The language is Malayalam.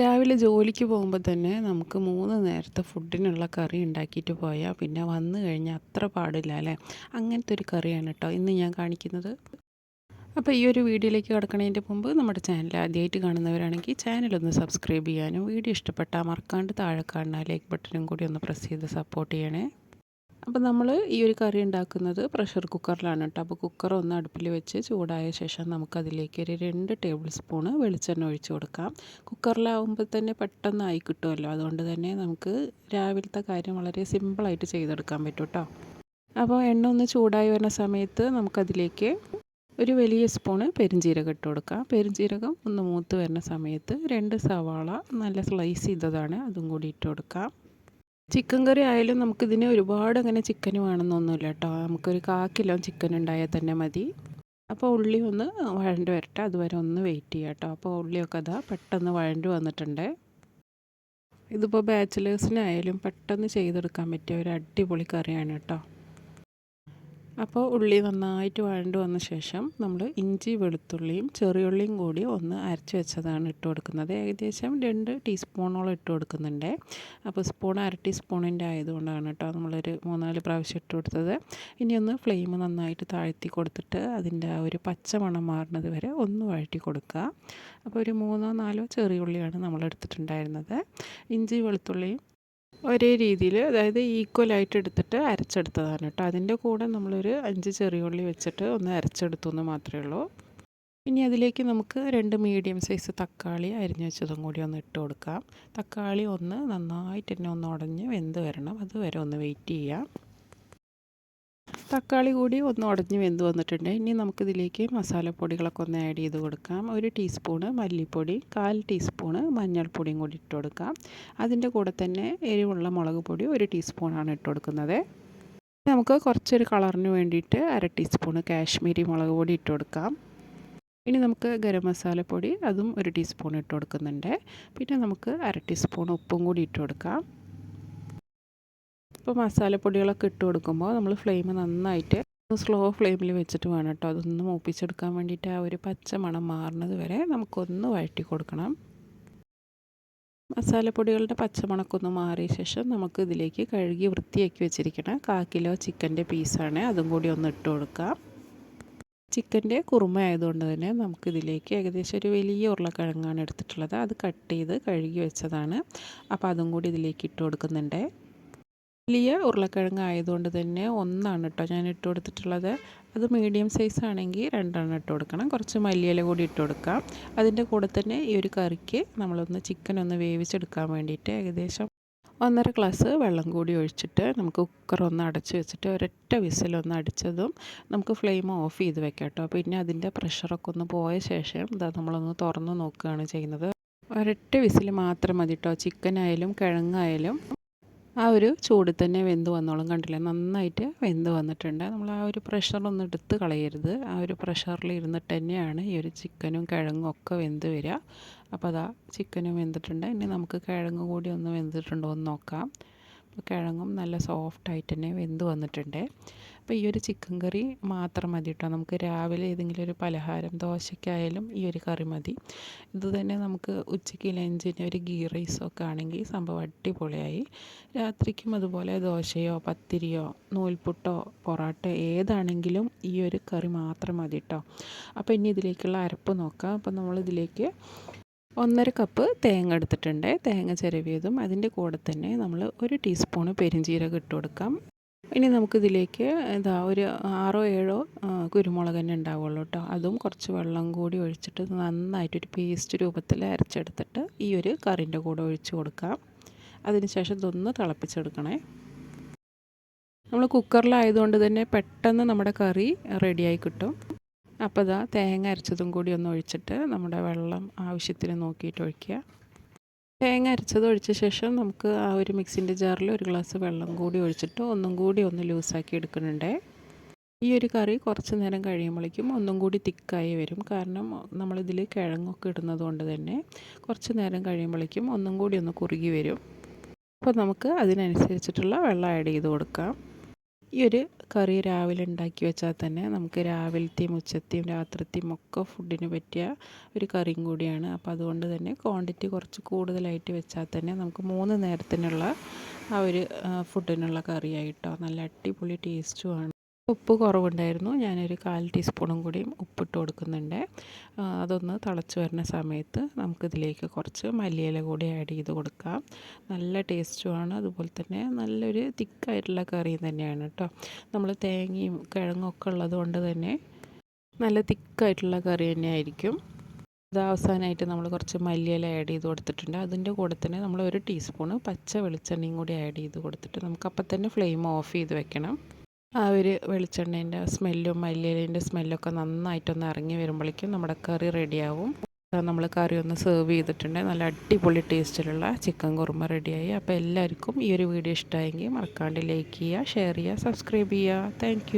രാവിലെ ജോലിക്ക് പോകുമ്പോൾ തന്നെ നമുക്ക് മൂന്ന് നേരത്തെ ഫുഡിനുള്ള കറി ഉണ്ടാക്കിയിട്ട് പോയാൽ പിന്നെ വന്നു കഴിഞ്ഞാൽ അത്ര പാടില്ല അല്ലേ? അങ്ങനത്തെ ഒരു കറിയാണ് കേട്ടോ ഇന്ന് ഞാൻ കാണിക്കുന്നത്. അപ്പോൾ ഈ ഒരു വീഡിയോയിലേക്ക് കിടക്കണതിന്റെ മുമ്പ് നമ്മുടെ ചാനൽ ആദ്യമായിട്ട് കാണുന്നവരാണെങ്കിൽ ചാനലൊന്ന് സബ്സ്ക്രൈബ് ചെയ്യാനും വീഡിയോ ഇഷ്ടപ്പെട്ടാൽ മറക്കാണ്ട് താഴെ കാണുന്ന ലൈക്ക് ബട്ടനും കൂടി ഒന്ന് പ്രസ് ചെയ്ത് സപ്പോർട്ട് ചെയ്യണേ. അപ്പോൾ നമ്മൾ ഈ ഒരു കറി ഉണ്ടാക്കുന്നത് പ്രഷർ കുക്കറിലാണ് കേട്ടോ അപ്പോൾ കുക്കർ ഒന്ന് അടുപ്പിൽ വെച്ച് ചൂടായ ശേഷം നമുക്കതിലേക്ക് ഒരു രണ്ട് ടേബിൾ സ്പൂണ് വെളിച്ചെണ്ണ ഒഴിച്ച് കൊടുക്കാം. കുക്കറിലാവുമ്പോൾ തന്നെ പെട്ടെന്ന് ആയി കിട്ടുമല്ലോ അതുകൊണ്ട് തന്നെ നമുക്ക് രാവിലത്തെ കാര്യം വളരെ സിമ്പിളായിട്ട് ചെയ്തെടുക്കാൻ പറ്റും കേട്ടോ അപ്പോൾ എണ്ണ ഒന്ന് ചൂടായി വരുന്ന സമയത്ത് നമുക്കതിലേക്ക് ഒരു വലിയ സ്പൂണ് പെരിഞ്ജീരകം ഇട്ട് കൊടുക്കാം. പെരിഞ്ജീരകം ഒന്ന് മൂത്ത് വരുന്ന സമയത്ത് രണ്ട് സവാള നല്ല സ്ലൈസ് ചെയ്തതാണ്. അതും കൂടി ഇട്ട് കൊടുക്കാം. ചിക്കൻ കറി ആയാലും നമുക്കിതിന് ഒരുപാട് അങ്ങനെ ചിക്കൻ വേണമെന്നൊന്നുമില്ല കേട്ടോ. നമുക്കൊരു കാ കിലോ ചിക്കൻ ഉണ്ടായാൽ തന്നെ മതി. അപ്പോൾ ഉള്ളി ഒന്ന് വഴണ്ട് വരട്ടെ. അതുവരെ ഒന്ന് വെയിറ്റ് ചെയ്യാം കേട്ടോ. അപ്പോൾ ഉള്ളിയൊക്കെ അതാ പെട്ടെന്ന് വഴണ്ട് വന്നിട്ടുണ്ട്. ഇതിപ്പോൾ ബാച്ചിലേഴ്സിനായാലും പെട്ടെന്ന് ചെയ്തെടുക്കാൻ പറ്റിയ ഒരു അടിപൊളി കറിയാണ് കേട്ടോ. അപ്പോൾ ഉള്ളി നന്നായിട്ട് വഴണ്ട് വന്ന ശേഷം നമ്മൾ ഇഞ്ചി വെളുത്തുള്ളിയും ചെറിയുള്ളിയും കൂടി ഒന്ന് അരച്ച് വെച്ചതാണ് ഇട്ട് കൊടുക്കുന്നത്. ഏകദേശം രണ്ട് ടീസ്പൂണോളം ഇട്ട് കൊടുക്കുന്നുണ്ട്. അപ്പോൾ സ്പൂൺ അര ടീസ്പൂണിന്റെ ആയതുകൊണ്ടാണ് കേട്ടോ നമ്മളൊരു മൂന്നാൽ പ്രാവശ്യം ഇട്ട് കൊടുത്തത്. ഇനി ഒന്ന് ഫ്ലെയിം നന്നായിട്ട് താഴ്ത്തി കൊടുത്തിട്ട് അതിന്റെ ആ ഒരു പച്ചമണം മാറുന്നത് വരെ ഒന്ന് വഴറ്റി കൊടുക്കുക. അപ്പോൾ ഒരു മൂന്നോ നാലോ ചെറിയുള്ളിയാണ് നമ്മൾ എടുത്തിട്ടുണ്ടായിരുന്നത് ഇഞ്ചി വെളുത്തുള്ളിയും ഒരേ രീതിയിൽ അതായത് ഈക്വലായിട്ട് എടുത്തിട്ട് അരച്ചെടുത്തതാണ് കേട്ടോ. അതിന്റെ കൂടെ നമ്മളൊരു അഞ്ച് ചെറിയുള്ളി വെച്ചിട്ട് ഒന്ന് അരച്ചെടുത്തു എന്ന് മാത്രമേ ഉള്ളൂ. ഇനി അതിലേക്ക് നമുക്ക് രണ്ട് മീഡിയം സൈസ് തക്കാളി അരിഞ്ഞു വെച്ചതും കൂടി ഒന്ന് ഇട്ട് കൊടുക്കാം. തക്കാളി ഒന്ന് നന്നായിട്ട് തന്നെ ഒന്ന് ഉടഞ്ഞ് വെന്ത് വരണം. അതുവരെ ഒന്ന് വെയിറ്റ് ചെയ്യാം. തക്കാളി കൂടി ഒന്ന് ഉടഞ്ഞ് വെന്ത് വന്നിട്ടുണ്ട്. ഇനി നമുക്കിതിലേക്ക് മസാലപ്പൊടികളൊക്കെ ഒന്ന് ആഡ് ചെയ്ത് കൊടുക്കാം. ഒരു ടീസ്പൂണ് മല്ലിപ്പൊടി കാൽ ടീസ്പൂണ് മഞ്ഞൾപ്പൊടിയും കൂടി ഇട്ട് കൊടുക്കാം. അതിന്റെ കൂടെ തന്നെ എരിവുള്ള മുളക് പൊടി ഒരു ടീസ്പൂണാണ് ഇട്ട് കൊടുക്കുന്നത്. നമുക്ക് കുറച്ചൊരു കളറിന് വേണ്ടിയിട്ട് അര ടീസ്പൂണ് കാശ്മീരി മുളക് പൊടി ഇട്ട് കൊടുക്കാം. ഇനി നമുക്ക് ഗരം മസാലപ്പൊടി അതും ഒരു ടീസ്പൂൺ ഇട്ട് കൊടുക്കുന്നുണ്ട്. പിന്നെ നമുക്ക് അര ടീസ്പൂൺ ഉപ്പും കൂടി ഇട്ട് കൊടുക്കാം. ഇപ്പോൾ മസാലപ്പൊടികളൊക്കെ ഇട്ട് കൊടുക്കുമ്പോൾ നമ്മൾ ഫ്ലെയിം നന്നായിട്ട് സ്ലോ ഫ്ലെയിമിൽ വെച്ചിട്ട് വേണം കേട്ടോ. അതൊന്ന് മൂപ്പിച്ചെടുക്കാൻ വേണ്ടിയിട്ട് ആ ഒരു പച്ച മണം മാറുന്നത് വരെ നമുക്കൊന്ന് വഴറ്റി കൊടുക്കണം. മസാലപ്പൊടികളുടെ പച്ചമണക്കൊന്ന് മാറിയ ശേഷം നമുക്ക് ഇതിലേക്ക് കഴുകി വൃത്തിയാക്കി വെച്ചിരിക്കണം കാ കിലോ ചിക്കന്റെ പീസാണ്. അതും കൂടി ഒന്ന് ഇട്ട് കൊടുക്കാം. ചിക്കന്റെ കുറുമ ആയതുകൊണ്ട് തന്നെ നമുക്കിതിലേക്ക് ഏകദേശം ഒരു വലിയ ഉരുളക്കിഴങ്ങാണ് എടുത്തിട്ടുള്ളത്. അത് കട്ട് ചെയ്ത് കഴുകി വെച്ചതാണ്. അപ്പോൾ അതും കൂടി ഇതിലേക്ക് ഇട്ട് കൊടുക്കുന്നുണ്ട്. വലിയ ഉരുളക്കിഴങ്ങ് ആയതുകൊണ്ട് തന്നെ ഒന്നാണ് കേട്ടോ ഞാൻ ഇട്ട് കൊടുത്തിട്ടുള്ളത്. അത് മീഡിയം സൈസ് ആണെങ്കിൽ രണ്ടെണ്ണം ഇട്ട് കൊടുക്കണം. കുറച്ച് മല്ലിയില കൂടി ഇട്ട് കൊടുക്കാം. അതിന്റെ കൂടെ തന്നെ ഈ ഒരു കറിക്ക് നമ്മളൊന്ന് ചിക്കൻ ഒന്ന് വേവിച്ചെടുക്കാൻ വേണ്ടിയിട്ട് ഏകദേശം ഒന്നര ഗ്ലാസ് വെള്ളം കൂടി ഒഴിച്ചിട്ട് നമുക്ക് കുക്കർ ഒന്ന് അടച്ച് വെച്ചിട്ട് ഒരൊറ്റ വിസിലൊന്ന് അടിച്ചതും നമുക്ക് ഫ്ലെയിം ഓഫ് ചെയ്ത് വെക്കാം കേട്ടോ പിന്നെ അതിന്റെ പ്രഷറൊക്കെ ഒന്ന് പോയ ശേഷം ഇതാ നമ്മളൊന്ന് തുറന്ന് നോക്കുകയാണ് ചെയ്യുന്നത്. ഒരൊറ്റ വിസിൽ മാത്രം മതി കേട്ടോ ചിക്കനായാലും കിഴങ്ങായാലും ആ ഒരു ചൂടിൽ തന്നെ വെന്ത് വന്നോളും. കണ്ടില്ലേ? നന്നായിട്ട് വെന്ത് വന്നിട്ടുണ്ട്. നമ്മൾ ആ ഒരു പ്രഷറൊന്നും എടുത്ത് കളയരുത്. ആ ഒരു പ്രഷറിൽ ഇരുന്നിട്ട് തന്നെയാണ് ഈ ഒരു ചിക്കനും കിഴങ്ങും ഒക്കെ വെന്ത് വരിക. അപ്പോൾ അതാ ചിക്കനും വെന്തിട്ടുണ്ട്. ഇനി നമുക്ക് കിഴങ്ങ് കൂടി ഒന്ന് വെന്തിട്ടുണ്ടോ എന്ന് നോക്കാം. കിഴങ്ങും നല്ല സോഫ്റ്റായിട്ട് തന്നെ വെന്ത് വന്നിട്ടുണ്ട്. അപ്പോൾ ഈ ഒരു ചിക്കൻ കറി മാത്രം മതി കേട്ടോ നമുക്ക് രാവിലെ ഏതെങ്കിലും ഒരു പലഹാരം ദോശയ്ക്കായാലും ഈ ഒരു കറി മതി. ഇത് തന്നെ നമുക്ക് ഉച്ചയ്ക്ക് ലഞ്ചിന് ഒരു ഗീ റൈസോ ഒക്കെ ആണെങ്കിൽ സംഭവം അടിപൊളിയായി. രാത്രിക്കും അതുപോലെ ദോശയോ പത്തിരിയോ നൂൽപുട്ടോ പൊറോട്ട ഏതാണെങ്കിലും ഈ ഒരു കറി മാത്രം മതി കേട്ടോ അപ്പോൾ ഇനി ഇതിലേക്കുള്ള അരപ്പ് നോക്കാം. അപ്പോൾ നമ്മളിതിലേക്ക് ഒന്നര കപ്പ് തേങ്ങ എടുത്തിട്ടുണ്ട്. തേങ്ങ ചിരവിയതും അതിന്റെ കൂടെ തന്നെ നമ്മൾ ഒരു ടീസ്പൂണ് പെരിഞ്ചീരകം ഇട്ട് കൊടുക്കാം. ഇനി നമുക്കിതിലേക്ക് ഇതാ ഒരു ആറോ ഏഴോ കുരുമുളക് തന്നെ ഉണ്ടാവുള്ളൂ കേട്ടോ. അതും കുറച്ച് വെള്ളം കൂടി ഒഴിച്ചിട്ട് നന്നായിട്ടൊരു പേസ്റ്റ് രൂപത്തിൽ അരച്ചെടുത്തിട്ട് ഈ ഒരു കറിന്റെ കൂടെ ഒഴിച്ച് കൊടുക്കാം. അതിനുശേഷം ഇതൊന്ന് തിളപ്പിച്ചെടുക്കണേ. നമ്മൾ കുക്കറിലായതുകൊണ്ട് തന്നെ പെട്ടെന്ന് നമ്മുടെ കറി റെഡിയായി കിട്ടും. അപ്പോൾ ഇതാ തേങ്ങ അരച്ചതും കൂടി ഒന്ന് ഒഴിച്ചിട്ട് നമ്മുടെ വെള്ളം ആവശ്യത്തിന് നോക്കിയിട്ട് ഒഴിക്കുക. തേങ്ങ അരച്ചത് ഒഴിച്ച ശേഷം നമുക്ക് ആ ഒരു മിക്സിന്റെ ജാറിൽ ഒരു ഗ്ലാസ് വെള്ളം കൂടി ഒഴിച്ചിട്ട് ഒന്നും കൂടി ഒന്ന് ലൂസാക്കി എടുക്കുന്നുണ്ട്. ഈ ഒരു കറി കുറച്ച് നേരം കഴിയുമ്പോഴേക്കും ഒന്നും കൂടി തിക്കായി വരും. കാരണം നമ്മളിതിൽ കിഴങ്ങൊക്കെ ഇടുന്നത് കൊണ്ട് തന്നെ കുറച്ച് നേരം കഴിയുമ്പോഴേക്കും ഒന്നും കൂടി ഒന്ന് കുറുകി വരും. അപ്പോൾ നമുക്ക് അതിനനുസരിച്ചിട്ടുള്ള വെള്ളം ആഡ് ചെയ്ത് കൊടുക്കാം. ഈ ഒരു കറി രാവിലെ ഉണ്ടാക്കി വെച്ചാൽ തന്നെ നമുക്ക് രാവിലത്തെയും ഉച്ചത്തെയും രാത്രിത്തെയും ഒക്കെ ഫുഡിന് പറ്റിയ ഒരു കറിയും കൂടിയാണ്. അപ്പോൾ അതുകൊണ്ട് തന്നെ ക്വാണ്ടിറ്റി കുറച്ച് കൂടുതലായിട്ട് വെച്ചാൽ തന്നെ നമുക്ക് മൂന്ന് നേരത്തിനുള്ള ആ ഒരു ഫുഡിനുള്ള കറിയായിട്ടോ നല്ല അടിപൊളി ടേസ്റ്റുമാണ് ഉപ്പ് കുറവുണ്ടായിരുന്നു. ഞാനൊരു കാൽ ടീസ്പൂണും കൂടിയും ഉപ്പിട്ട് കൊടുക്കുന്നുണ്ട്. അതൊന്ന് തിളച്ച് വരുന്ന സമയത്ത് നമുക്കിതിലേക്ക് കുറച്ച് മല്ലിയില കൂടി ആഡ് ചെയ്ത് കൊടുക്കാം. നല്ല ടേസ്റ്റുമാണ് അതുപോലെ തന്നെ നല്ലൊരു തിക്കായിട്ടുള്ള കറി തന്നെയാണ് കേട്ടോ നമ്മൾ തേങ്ങയും കിഴങ്ങും ഒക്കെ ഉള്ളത് കൊണ്ട് തന്നെ നല്ല തിക്കായിട്ടുള്ള കറി തന്നെ ആയിരിക്കും അത് അവസാനമായിട്ട് നമ്മൾ കുറച്ച് മല്ലിയില ആഡ് ചെയ്ത് കൊടുത്തിട്ടുണ്ട്. അതിന്റെ കൂടെ തന്നെ നമ്മൾ ഒരു ടീസ്പൂണ് പച്ച വെളിച്ചെണ്ണയും കൂടി ആഡ് ചെയ്ത് കൊടുത്തിട്ട് നമുക്ക് അപ്പം തന്നെ ഫ്ലെയിം ഓഫ് ചെയ്ത് വെക്കണം. ആ ഒരു വെളിച്ചെണ്ണേന്റെ സ്മെല്ലും മല്ലിയിലേന്റെ സ്മെല്ലൊക്കെ നന്നായിട്ടൊന്ന് ഇറങ്ങി വരുമ്പോഴേക്കും നമ്മുടെ കറി റെഡിയാവും. നമ്മൾ കറി ഒന്ന് സെർവ് ചെയ്തിട്ടുണ്ട്. നല്ല അടിപൊളി ടേസ്റ്റിലുള്ള ചിക്കൻ കുറുമ റെഡിയായി. അപ്പോൾ എല്ലാവർക്കും ഈ ഒരു വീഡിയോ ഇഷ്ടമായെങ്കിൽ മറക്കാണ്ട് ലൈക്ക് ചെയ്യുക ഷെയർ ചെയ്യുക സബ്സ്ക്രൈബ് ചെയ്യുക. താങ്ക്